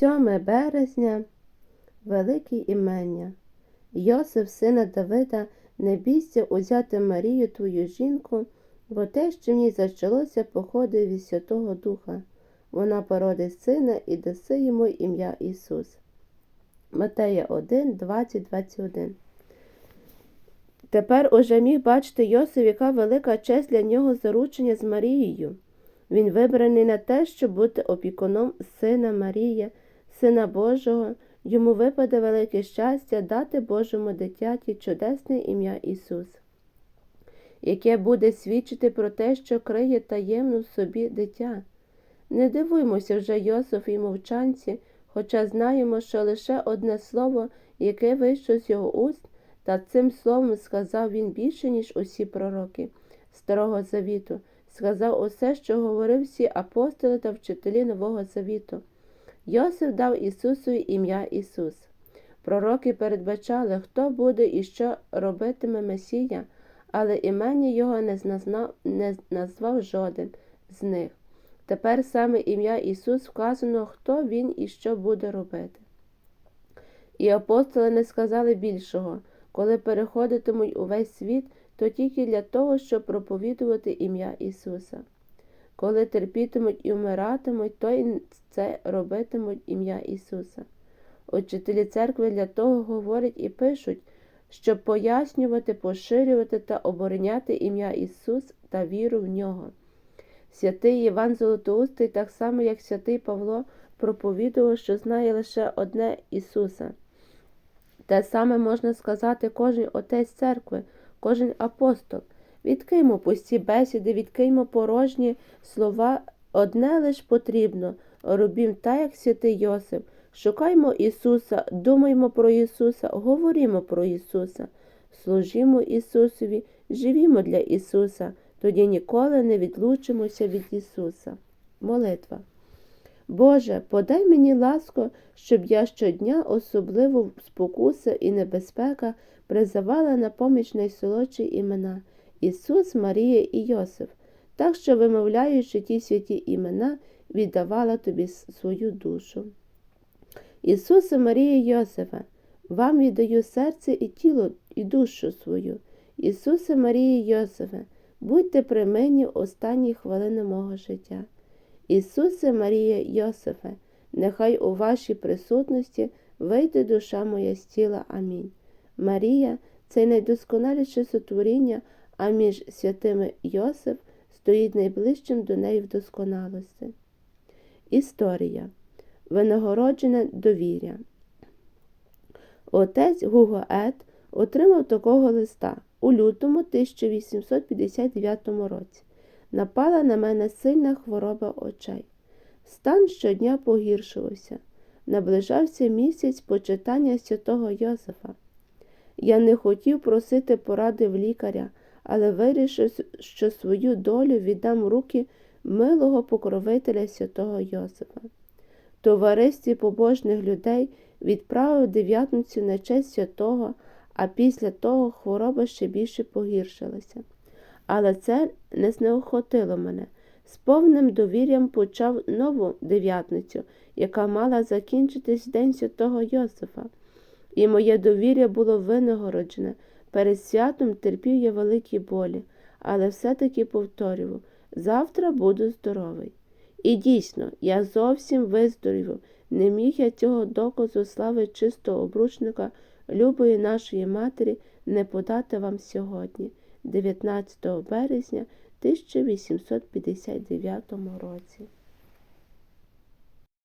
7 березня Велике імення. Йосиф, сина Давида, не бійся узяти Марію твою жінку, бо те, що в ній зачалося, походить від Святого Духа. Вона породить сина і даси йому ім'я Ісус. Матея 1, 20, 21 Тепер уже міг бачити Йосиф, яка велика честь для нього заручення з Марією. Він вибраний на те, щоб бути опікуном сина Марії, сина Божого, йому випаде велике щастя дати Божому дитяті чудесне ім'я Ісус, яке буде свідчити про те, що криє таємно в собі дитя. Не дивуймося вже Йосиф і мовчанці, хоча знаємо, що лише одне слово, яке вийшло з його уст, та цим словом сказав він більше, ніж усі пророки Старого Завіту, сказав усе, що говорив всі апостоли та вчителі Нового Завіту. Йосиф дав Ісусу ім'я Ісус. Пророки передбачали, хто буде і що робитиме Месія, але імення його не, зназнав, не назвав жоден з них. Тепер саме ім'я Ісус вказано, хто Він і що буде робити. І апостоли не сказали більшого, коли переходитимуть увесь світ, то тільки для того, щоб проповідувати ім'я Ісуса. Коли терпітимуть і вмиратимуть, то й це робитимуть ім'я Ісуса. Учителі церкви для того говорять і пишуть, щоб пояснювати, поширювати та обороняти ім'я Ісус та віру в нього. Святий Іван Золотоустий, так само як святий Павло, проповідував, що знає лише одне Ісуса. Те саме можна сказати кожен отець церкви, кожен апостол. Відкиймо пусті бесіди, відкиймо порожні слова, одне лиш потрібно, робім так, як святий Йосип. Шукаймо Ісуса, думаймо про Ісуса, говоримо про Ісуса, служімо Ісусові, живімо для Ісуса, тоді ніколи не відлучимося від Ісуса. Молитва. Боже, подай мені ласку, щоб я щодня, особливо спокуса і небезпека, призивала на поміч найсолодші імена Ісус, Марія і Йосиф, так що, вимовляючи ті святі імена, віддавала тобі свою душу. Ісусе, Марія Йосифе, вам віддаю серце і тіло, і душу свою. Ісусе, Марія Йосифе, будьте при мені останні хвилини мого життя. Ісусе, Марія Йосифе, нехай у вашій присутності вийде душа моя з тіла. Амінь. Марія це найдосконаліше сотворіння, а між святими Йосиф стоїть найближчим до неї в досконалості. Історія Винагороджене довір'я. Отець Гуго Ет отримав такого листа у лютому 1859 році. Напала на мене сильна хвороба очей. Стан щодня погіршувався. Наближався місяць почитання святого Йосифа. Я не хотів просити поради в лікаря, але вирішив, що свою долю віддам руки милого покровителя святого Йосифа. В товаристві побожних людей відправив дев'ятницю на честь святого, а після того хвороба ще більше погіршилася. Але це не знеохотило мене. З повним довір'ям почав нову дев'ятницю, яка мала закінчитись день святого Йосифа. І моє довір'я було винагороджене. Перед святом терпів я великі болі, але все-таки повторював завтра буду здоровий. І дійсно, я зовсім виздоровів, не міг я цього доказу слави чистого обручника, любої нашої матері, не подати вам сьогодні, 19 березня 1859 році.